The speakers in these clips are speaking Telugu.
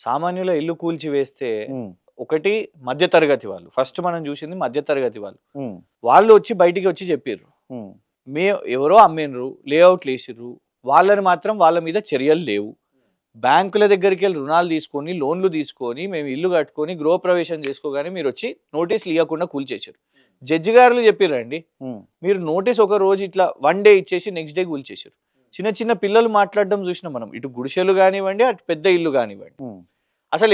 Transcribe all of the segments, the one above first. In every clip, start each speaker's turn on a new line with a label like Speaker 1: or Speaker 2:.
Speaker 1: సామాన్యుల ఇల్లు కూల్చి వేస్తే ఒకటి మధ్యతరగతి వాళ్ళు. ఫస్ట్ మనం చూసింది మధ్యతరగతి వాళ్ళు. వాళ్ళు వచ్చి బయటికి వచ్చి చెప్పారు మే ఎవరో అమ్మినరు లేఅవుట్లు వేసిర్రు వాళ్ళని మాత్రం వాళ్ళ మీద చర్యలు లేవు. బ్యాంకుల దగ్గరికి వెళ్ళి రుణాలు తీసుకొని లోన్లు తీసుకొని మేము ఇల్లు కట్టుకొని గృహప్రవేశం చేసుకోగానే మీరు వచ్చి నోటీసులు ఇవ్వకుండా కూల్చేశారు జడ్జి గారు చెప్పారండి మీరు నోటీస్ ఒక రోజు ఇట్లా వన్ డే ఇచ్చేసి నెక్స్ట్ డే కూల్చేశారు చిన్న చిన్న పిల్లలు మాట్లాడడం చూసినాం మనం. ఇటు గుడిసెలు కానివ్వండి అటు పెద్ద ఇల్లు కానివ్వండి. అసలు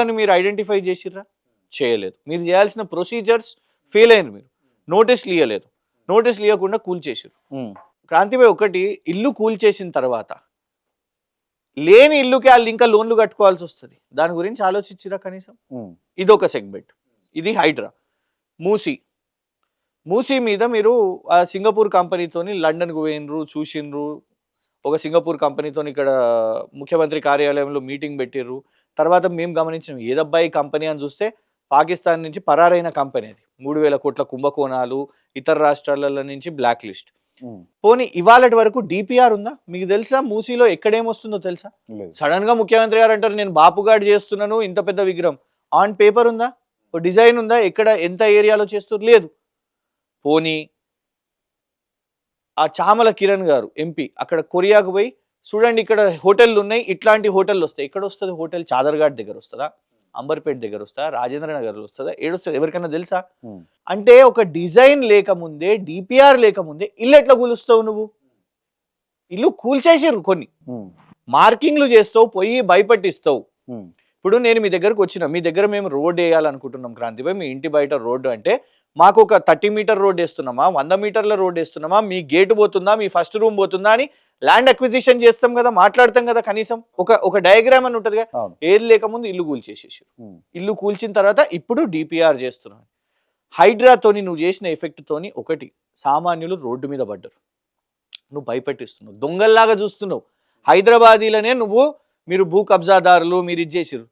Speaker 1: అని మీరు ఐడెంటిఫై చేసిర్రా? చేయలేదు. మీరు చేయాల్సిన ప్రొసీజర్స్ ఫెయిల్ అయ్యారు మీరు. నోటీసులు ఇవ్వలేదు నోటీసులు ఇవ్వకుండా కూల్చేసారు క్రాంతిపై ఒకటి ఇల్లు కూల్చేసిన తర్వాత లేని ఇల్లుకి వాళ్ళు ఇంకా లోన్లు కట్టుకోవాల్సి వస్తుంది. దాని గురించి ఆలోచించిరా కనీసం? ఇది ఒక సెగ్మెంట్. ఇది హైడ్రా. మూసీ. మూసీ మీద మీరు ఆ సింగపూర్ కంపెనీతోని లండన్కి పోయినరు చూసిండ్రు ఒక సింగపూర్ కంపెనీతో ఇక్కడ ముఖ్యమంత్రి కార్యాలయంలో మీటింగ్ పెట్టిర్రు. తర్వాత మేము గమనించినాం ఏదబ్బాయి కంపెనీ అని చూస్తే పాకిస్తాన్ నుంచి పరారైన కంపెనీ అది. మూడు వేల కోట్ల కుంభకోణాలు ఇతర రాష్ట్రాల నుంచి బ్లాక్ లిస్ట్. పోనీ ఇవాళటి వరకు డిపిఆర్ ఉందా? మీకు తెలుసా మూసీలో ఎక్కడేమొస్తుందో తెలుసా? సడన్గా ముఖ్యమంత్రి గారు అంటారు నేను బాపుగాడ్ చేస్తున్నాను ఇంత పెద్ద విగ్రహం. ఆన్ పేపర్ ఉందా? డిజైన్ ఉందా? ఎక్కడ? ఎంత ఏరియాలో చేస్తారు లేదు. పోనీ ఆ చామల కిరణ్ గారు ఎంపీ అక్కడ కొరియాకు పోయి చూడండి ఇక్కడ హోటళ్ళు ఉన్నాయి ఇట్లాంటి హోటళ్ళు వస్తాయి. ఎక్కడ వస్తుంది హోటల్? చాదర్ఘాట్ దగ్గర వస్తుందా? అంబర్పేట్ దగ్గర వస్తుందా? రాజేంద్ర నగర్ వస్తుందా? ఏడొస్తుంది ఎవరికైనా తెలుసా? అంటే ఒక డిజైన్ లేకముందే డిపిఆర్ లేకముందే ఇల్లు ఎట్లా కూలుస్తావు నువ్వు? ఇల్లు కూల్చేసారు కొన్ని. మార్కింగ్లు చేస్తావు పోయి భయపట్టిస్తావు. ఇప్పుడు నేను మీ దగ్గరకు వచ్చిన మీ దగ్గర మేము రోడ్ వేయాలనుకుంటున్నాం క్రాంతిపై మీ ఇంటి బయట రోడ్డు అంటే మాకు ఒక థర్టీ మీటర్ రోడ్ వేస్తున్నామా? వంద మీటర్ల రోడ్ వేస్తున్నామా? మీ గేట్ పోతుందా? మీ ఫస్ట్ రూమ్ పోతుందా? అని ల్యాండ్ అక్విజిషన్ చేస్తాం కదా మాట్లాడతాం కదా కనీసం. ఒక ఒక డయాగ్రామ్ అని ఉంటుంది
Speaker 2: అవును.
Speaker 1: ఏది లేకముందు ఇల్లు కూల్చేసేసి ఇల్లు కూల్చిన తర్వాత ఇప్పుడు డిపిఆర్ చేస్తున్నాను హైడ్రాతోని నువ్వు చేసిన ఎఫెక్ట్ తోని ఒకటి సామాన్యులు రోడ్డు మీద పడ్డారు. నువ్వు భయపెట్టిస్తున్నావు. దొంగల్లాగా చూస్తున్నావు. హైదరాబాదీలనే నువ్వు మీరు భూ కబ్జాదారులు మీరు ఇచ్చేసారు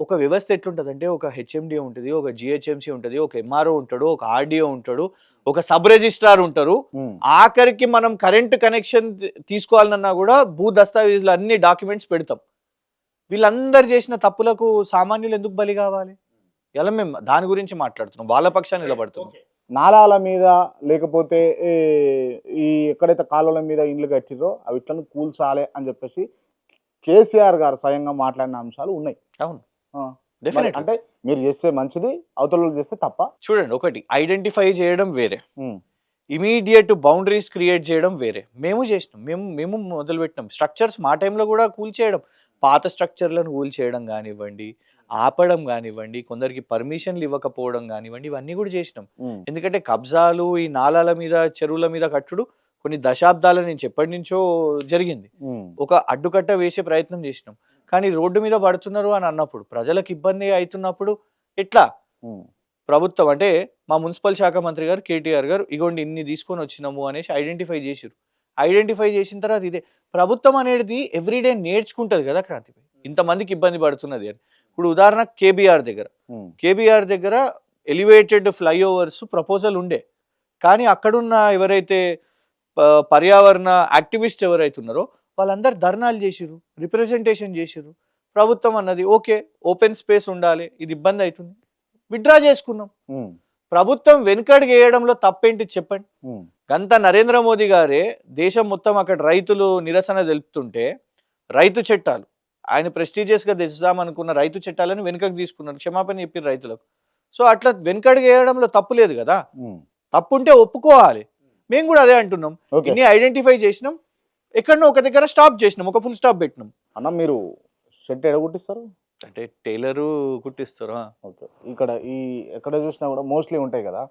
Speaker 1: ఒక వ్యవస్థ ఎట్లుంటుంది ఒక హెచ్ఎండి ఉంటుంది ఒక జిహెచ్ఎంసి ఉంటుంది ఒక ఎంఆర్ఓ ఉంటాడు ఒక ఆర్డీఓ ఉంటాడు ఒక సబ్ రిజిస్ట్రార్ ఉంటారు. ఆఖరికి మనం కరెంట్ కనెక్షన్ తీసుకోవాలన్నా కూడా భూ దస్తావేజులు అన్ని డాక్యుమెంట్స్ పెడతాం. వీళ్ళందరూ చేసిన తప్పులకు సామాన్యులు ఎందుకు బలి కావాలి? ఇలా మేము దాని గురించి మాట్లాడుతున్నాం వాళ్ళ పక్షాన్ని నిలబడుతున్నాం.
Speaker 2: నాలాల మీద లేకపోతే ఈ- ఎక్కడైతే కాలువల మీద ఇండ్లు కట్టిరో అవి ఇట్లను కూల్చాలి అని చెప్పేసి కేసీఆర్ గారు స్వయంగా మాట్లాడిన అంశాలు ఉన్నాయి.
Speaker 1: అవును. డెఫినెట్
Speaker 2: అంటే మీరు చేస్తే మంచిది అవతల చేస్తే తప్ప?
Speaker 1: చూడండి ఒకటి ఐడెంటిఫై చేయడం వేరే. ఇమీడియట్ బౌండరీస్ క్రియేట్ చేయడం వేరే. మేము చేసినాం మేము మేము మొదలు పెట్టినాం స్ట్రక్చర్స్ మా టైంలో కూడా కూల్ చేయడం. పాత స్ట్రక్చర్లను కూల్ చేయడం కానివ్వండి ఆపడం కానివ్వండి కొందరికి పర్మిషన్లు ఇవ్వకపోవడం కానివ్వండి ఇవన్నీ కూడా చేసినాం. ఎందుకంటే కబ్జాలు ఈ నాలాల మీద చెరువుల మీద కట్టుడు కొన్ని దశాబ్దాల నుంచి ఎప్పటి నుంచో జరిగింది. ఒక అడ్డుకట్ట వేసే ప్రయత్నం చేసినాం. కానీ రోడ్డు మీద పడుతున్నారు అని అన్నప్పుడు ప్రజలకు ఇబ్బంది అవుతున్నప్పుడు ఎట్లా? ప్రభుత్వం అంటే మా మున్సిపల్ శాఖ మంత్రి గారు కేటీఆర్ గారు ఇగోండి ఇన్ని తీసుకొని వచ్చినాము అనేసి ఐడెంటిఫై చేసిరు ఐడెంటిఫై చేసిన తర్వాత ఇదే ప్రభుత్వం అనేది ఎవ్రీడే నేర్చుకుంటది కదా క్రాంతిపై. ఇంతమందికి ఇబ్బంది పడుతున్నది అని. ఇప్పుడు ఉదాహరణ కేబీఆర్ దగ్గర. కేబీఆర్ దగ్గర ఎలివేటెడ్ ఫ్లైఓవర్స్ ప్రపోజల్ ఉండే. కానీ అక్కడున్న ఎవరైతే పర్యావరణ యాక్టివిస్ట్ ఎవరైతే ఉన్నారో వాళ్ళందరు ధర్నాలు చేసిరు రిప్రజెంటేషన్ చేసిరు ప్రభుత్వం అన్నది ఓకే ఓపెన్ స్పేస్ ఉండాలి ఇది ఇబ్బంది అవుతుంది విత్డ్రా చేసుకున్నాం. ప్రభుత్వం వెనుకడుగు వేయడంలో తప్పేంటి చెప్పండి? గంత నరేంద్ర మోదీ గారే దేశం మొత్తం అక్కడ రైతులు నిరసన తెలుపుతుంటే రైతు చట్టాలు ఆయన ప్రెస్టీజియస్గా తెచ్చుదామనుకున్న రైతు చట్టాలను వెనుకకు తీసుకున్నారు క్షమాపణ చెప్పారు రైతులకు. సో అట్లా వెనుకడుగు వేయడంలో తప్పు లేదు కదా. తప్పు ఉంటే ఒప్పుకోవాలి. మేము కూడా అదే అంటున్నాం. ఇన్ని ఐడెంటిఫై చేసినాం ఎక్కడనో ఒక దగ్గర స్టాప్ చేసినాం ఒక ఫుల్ స్టాప్ పెట్టినాం.
Speaker 2: అన్న మీరు షర్ట్ ఎడగొట్టిస్తారు
Speaker 1: అంటే టైలరు కుట్టిస్తారు
Speaker 2: ఓకే. ఇక్కడ ఈ ఎక్కడ చూసినా కూడా మోస్ట్లీ ఉంటాయి కదా.